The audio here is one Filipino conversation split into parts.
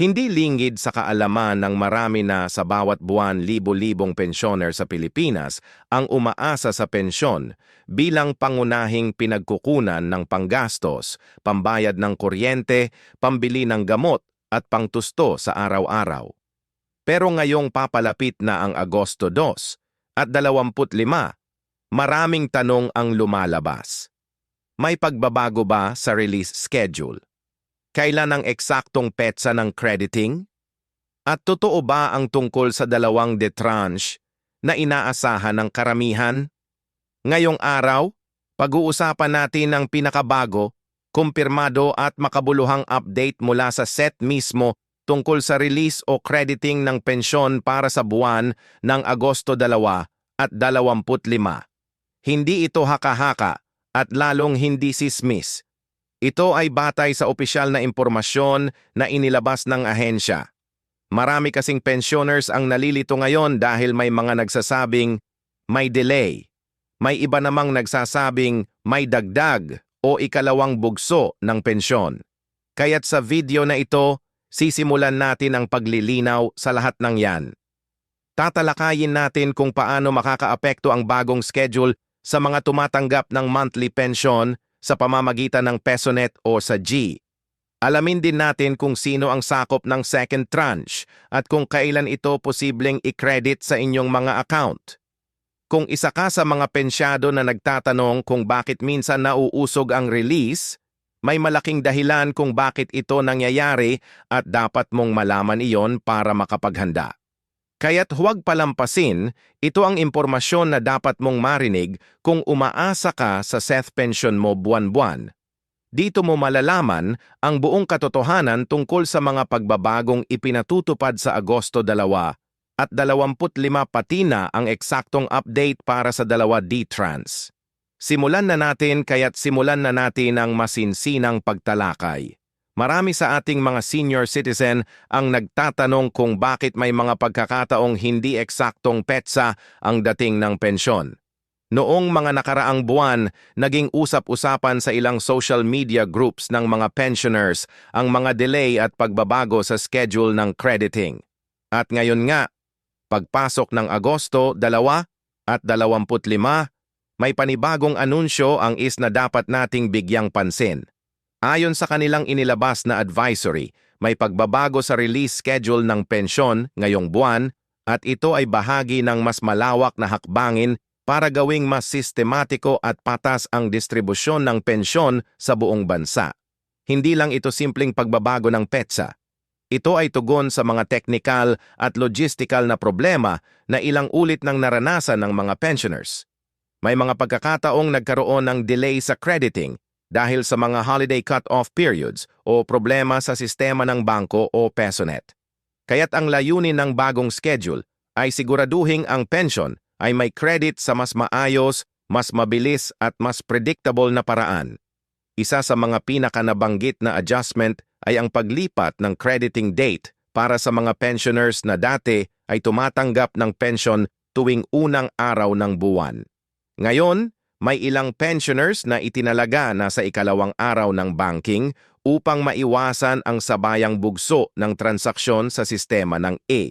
Hindi lingid sa kaalaman ng marami na sa bawat buwan libo-libong pensyoner sa Pilipinas ang umaasa sa pensyon bilang pangunahing pinagkukunan ng panggastos, pambayad ng kuryente, pambili ng gamot at pangtusto sa araw-araw. Pero ngayong papalapit na ang Agosto 2 at 25, maraming tanong ang lumalabas. May pagbabago ba sa release schedule? Kailan ang eksaktong petsa ng crediting? At totoo ba ang tungkol sa dalawang detranche na inaasahan ng karamihan? Ngayong araw, pag-uusapan natin ang pinakabago, kumpirmado at makabuluhang update mula sa set mismo tungkol sa release o crediting ng pensyon para sa buwan ng Agosto 2 at 25. Hindi ito haka-haka at lalong hindi sismis. Ito ay batay sa opisyal na impormasyon na inilabas ng ahensya. Marami kasing pensioners ang nalilito ngayon dahil may mga nagsasabing may delay. May iba namang nagsasabing may dagdag o ikalawang bugso ng pensyon. Kaya't sa video na ito, sisimulan natin ang paglilinaw sa lahat ng yan. Tatalakayin natin kung paano makakaapekto ang bagong schedule sa mga tumatanggap ng monthly pension sa pamamagitan ng PesoNet o sa G. Alamin din natin kung sino ang sakop ng second tranche at kung kailan ito posibleng i-credit sa inyong mga account. Kung isa ka sa mga pensyado na nagtatanong kung bakit minsan nauusog ang release, may malaking dahilan kung bakit ito nangyayari at dapat mong malaman iyon para makapaghanda. Kaya't huwag palampasin, ito ang impormasyon na dapat mong marinig kung umaasa ka sa Seth pension mo buwan-buwan. Dito mo malalaman ang buong katotohanan tungkol sa mga pagbabagong ipinatutupad sa Agosto 2 at 25 pati na ang eksaktong update para sa dalawa D-Trans. Simulan na natin kaya't simulan na natin ang masinsinang pagtalakay. Marami sa ating mga senior citizen ang nagtatanong kung bakit may mga pagkakataong hindi eksaktong petsa ang dating ng pensyon. Noong mga nakaraang buwan, naging usap-usapan sa ilang social media groups ng mga pensioners ang mga delay at pagbabago sa schedule ng crediting. At ngayon nga, pagpasok ng Agosto 2 at 25, may panibagong anunsyo ang is na dapat nating bigyang pansin. Ayon sa kanilang inilabas na advisory, may pagbabago sa release schedule ng pensyon ngayong buwan at ito ay bahagi ng mas malawak na hakbangin para gawing mas sistematiko at patas ang distribusyon ng pensyon sa buong bansa. Hindi lang ito simpleng pagbabago ng petsa. Ito ay tugon sa mga technical at logistical na problema na ilang ulit nang naranasan ng mga pensioners. May mga pagkakataong nagkaroon ng delay sa crediting dahil sa mga holiday cut-off periods o problema sa sistema ng bangko o PesoNet. Kaya't ang layunin ng bagong schedule ay siguraduhin ang pension ay may credit sa mas maayos, mas mabilis at mas predictable na paraan. Isa sa mga pinakanabanggit na adjustment ay ang paglipat ng crediting date para sa mga pensioners na dati ay tumatanggap ng pension tuwing unang araw ng buwan. Ngayon, may ilang pensioners na itinalaga na sa ikalawang araw ng banking upang maiwasan ang sabayang bugso ng transaksyon sa sistema ng A.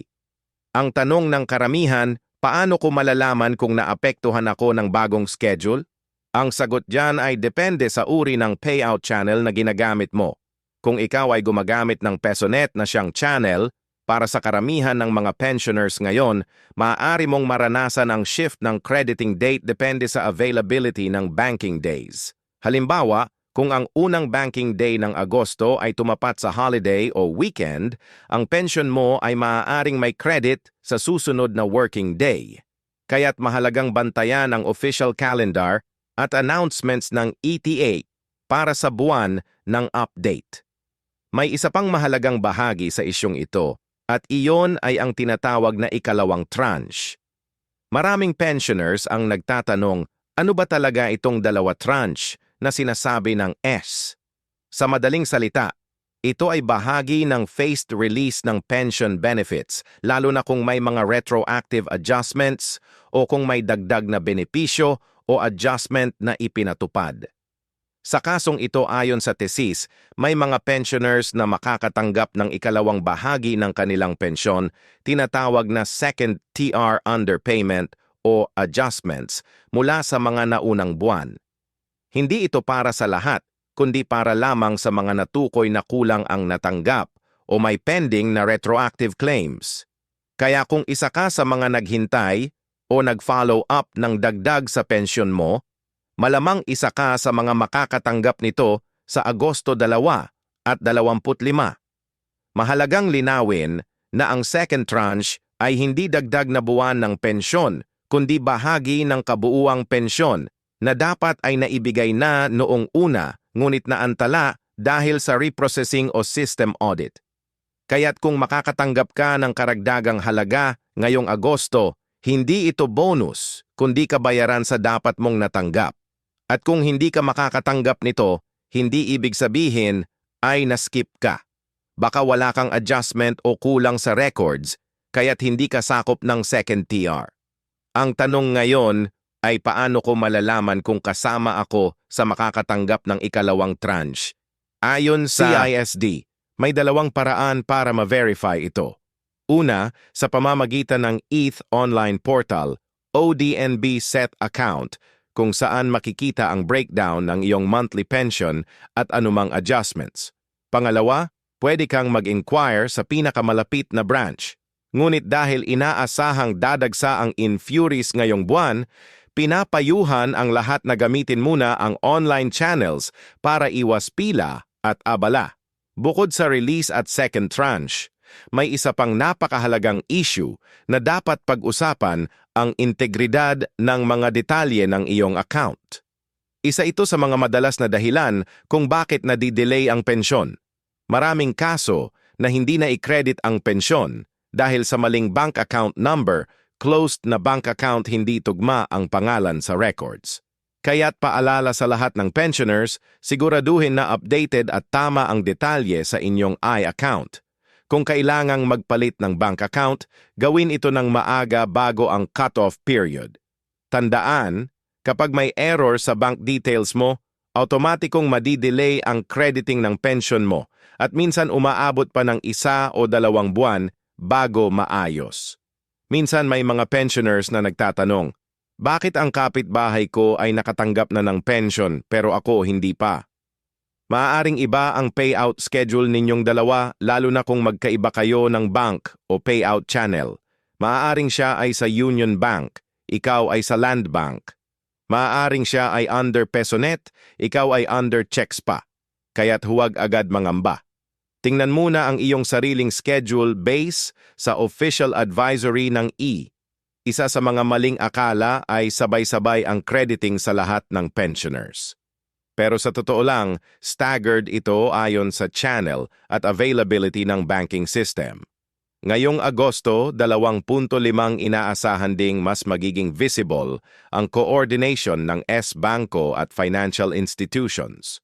Ang tanong ng karamihan, paano ko malalaman kung naapektuhan ako ng bagong schedule? Ang sagot dyan ay depende sa uri ng payout channel na ginagamit mo. Kung ikaw ay gumagamit ng PesoNet na siyang channel, para sa karamihan ng mga pensioners ngayon, maaari mong maranasan ang shift ng crediting date depende sa availability ng banking days. Halimbawa, kung ang unang banking day ng Agosto ay tumapat sa holiday o weekend, ang pension mo ay maaaring may credit sa susunod na working day. Kaya't mahalagang bantayan ang official calendar at announcements ng ETA para sa buwan ng update. May isa pang mahalagang bahagi sa isyong ito at iyon ay ang tinatawag na ikalawang tranche. Maraming pensioners ang nagtatanong, ano ba talaga itong dalawa tranche na sinasabi ng S? Sa madaling salita, ito ay bahagi ng phased release ng pension benefits, lalo na kung may mga retroactive adjustments o kung may dagdag na benepisyo o adjustment na ipinatupad. Sa kasong ito ayon sa tesis, may mga pensioners na makakatanggap ng ikalawang bahagi ng kanilang pensyon, tinatawag na second TR underpayment o adjustments mula sa mga naunang buwan. Hindi ito para sa lahat, kundi para lamang sa mga natukoy na kulang ang natanggap o may pending na retroactive claims. Kaya kung isa ka sa mga naghintay o nag-follow up ng dagdag sa pensyon mo, malamang isa ka sa mga makakatanggap nito sa Agosto 2 at 25. Mahalagang linawin na ang second tranche ay hindi dagdag na buwan ng pensyon, kundi bahagi ng kabuuang pensyon na dapat ay naibigay na noong una ngunit naantala dahil sa reprocessing o system audit. Kaya't kung makakatanggap ka ng karagdagang halaga ngayong Agosto, hindi ito bonus, kundi kabayaran sa dapat mong natanggap. At kung hindi ka makakatanggap nito, hindi ibig sabihin ay naskip ka. Baka wala kang adjustment o kulang sa records, kaya't hindi ka sakop ng second TR. Ang tanong ngayon ay paano ko malalaman kung kasama ako sa makakatanggap ng ikalawang tranche. Ayon sa CISD, may dalawang paraan para ma-verify ito. Una, sa pamamagitan ng ETH online portal, ODNB Set Account, kung saan makikita ang breakdown ng iyong monthly pension at anumang adjustments. Pangalawa, pwede kang mag-inquire sa pinakamalapit na branch. Ngunit dahil inaasahang dadagsa ang infuries ngayong buwan, pinapayuhan ang lahat na gamitin muna ang online channels para iwas pila at abala. Bukod sa release at second tranche, may isa pang napakahalagang issue na dapat pag-usapan ang integridad ng mga detalye ng iyong account. Isa ito sa mga madalas na dahilan kung bakit nadidelay ang pensyon. Maraming kaso na hindi na i-credit ang pensyon dahil sa maling bank account number, closed na bank account hindi tugma ang pangalan sa records. Kaya't paalala sa lahat ng pensioners, siguraduhin na updated at tama ang detalye sa inyong i-account. Kung kailangang magpalit ng bank account, gawin ito ng maaga bago ang cut-off period. Tandaan, kapag may error sa bank details mo, automatikong madidelay ang crediting ng pension mo at minsan umaabot pa ng isa o dalawang buwan bago maayos. Minsan may mga pensioners na nagtatanong, bakit ang kapitbahay ko ay nakatanggap na ng pension pero ako hindi pa? Maaaring iba ang payout schedule ninyong dalawa lalo na kung magkaiba kayo ng bank o payout channel. Maaaring siya ay sa Union Bank, ikaw ay sa Land Bank. Maaaring siya ay under Pesonet, ikaw ay under checks pa. Kaya't huwag agad mangamba. Tingnan muna ang iyong sariling schedule base sa official advisory ng E isa sa mga maling akala ay sabay-sabay ang crediting sa lahat ng pensioners. Pero sa totoo lang, staggered ito ayon sa channel at availability ng banking system. Ngayong Agosto, 2.5 inaasahan ding mas magiging visible ang coordination ng S-Banco at financial institutions.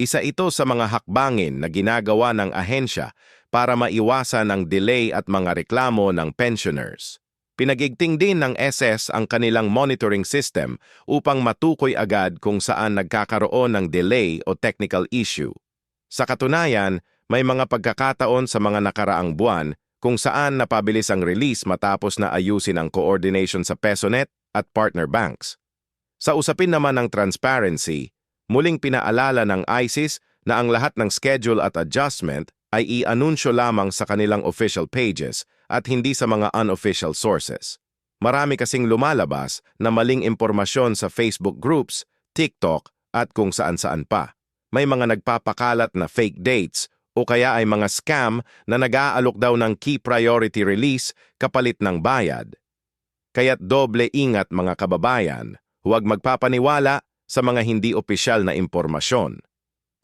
Isa ito sa mga hakbangin na ginagawa ng ahensya para maiwasan ang delay at mga reklamo ng pensioners. Pinagigting din ng SS ang kanilang monitoring system upang matukoy agad kung saan nagkakaroon ng delay o technical issue. Sa katunayan, may mga pagkakataon sa mga nakaraang buwan kung saan napabilis ang release matapos na ayusin ang coordination sa Pesonet at partner banks. Sa usapin naman ng transparency, muling pinaalala ng ISIS na ang lahat ng schedule at adjustment ay i-anunsyo lamang sa kanilang official pages at hindi sa mga unofficial sources. Marami kasing lumalabas na maling impormasyon sa Facebook groups, TikTok at kung saan-saan pa. May mga nagpapakalat na fake dates o kaya ay mga scam na nag-aalok daw ng key priority release kapalit ng bayad. Kaya't doble ingat mga kababayan, huwag magpapaniwala sa mga hindi opisyal na impormasyon.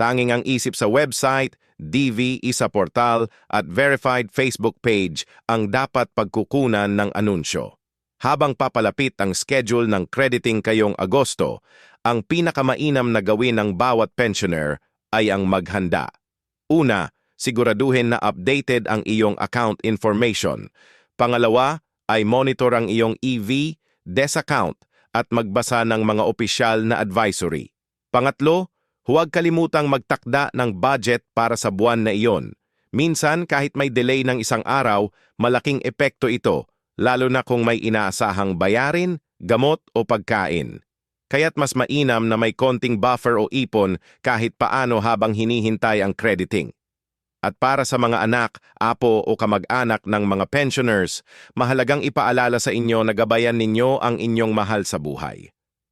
Tanging ang isip sa website, DV, isa portal at verified Facebook page ang dapat pagkukunan ng anunsyo. Habang papalapit ang schedule ng crediting kayong Agosto, ang pinakamainam na gawin ng bawat pensioner ay ang maghanda. Una, siguraduhin na updated ang iyong account information. Pangalawa, ay monitor ang iyong EV, DES account at magbasa ng mga opisyal na advisory. Pangatlo, Huwag kalimutang magtakda ng budget para sa buwan na iyon. Minsan, kahit may delay ng isang araw, malaking epekto ito, lalo na kung may inaasahang bayarin, gamot o pagkain. Kaya't mas mainam na may konting buffer o ipon kahit paano habang hinihintay ang crediting. At para sa mga anak, apo o kamag-anak ng mga pensioners, mahalagang ipaalala sa inyo na gabayan ninyo ang inyong mahal sa buhay.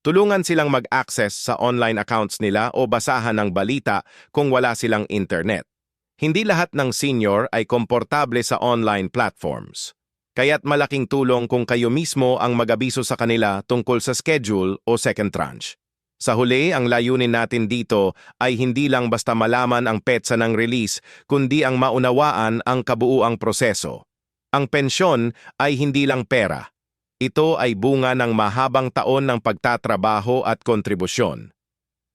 Tulungan silang mag-access sa online accounts nila o basahan ng balita kung wala silang internet. Hindi lahat ng senior ay komportable sa online platforms. Kaya't malaking tulong kung kayo mismo ang magabiso sa kanila tungkol sa schedule o second tranche. Sa huli, ang layunin natin dito ay hindi lang basta malaman ang petsa ng release, kundi ang maunawaan ang kabuuang proseso. Ang pensyon ay hindi lang pera. Ito ay bunga ng mahabang taon ng pagtatrabaho at kontribusyon.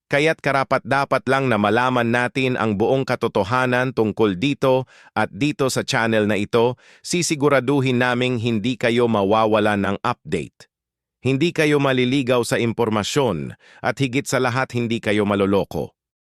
Kaya't karapat dapat lang na malaman natin ang buong katotohanan tungkol dito at dito sa channel na ito, sisiguraduhin naming hindi kayo mawawala ng update. Hindi kayo maliligaw sa impormasyon at higit sa lahat hindi kayo maloloko.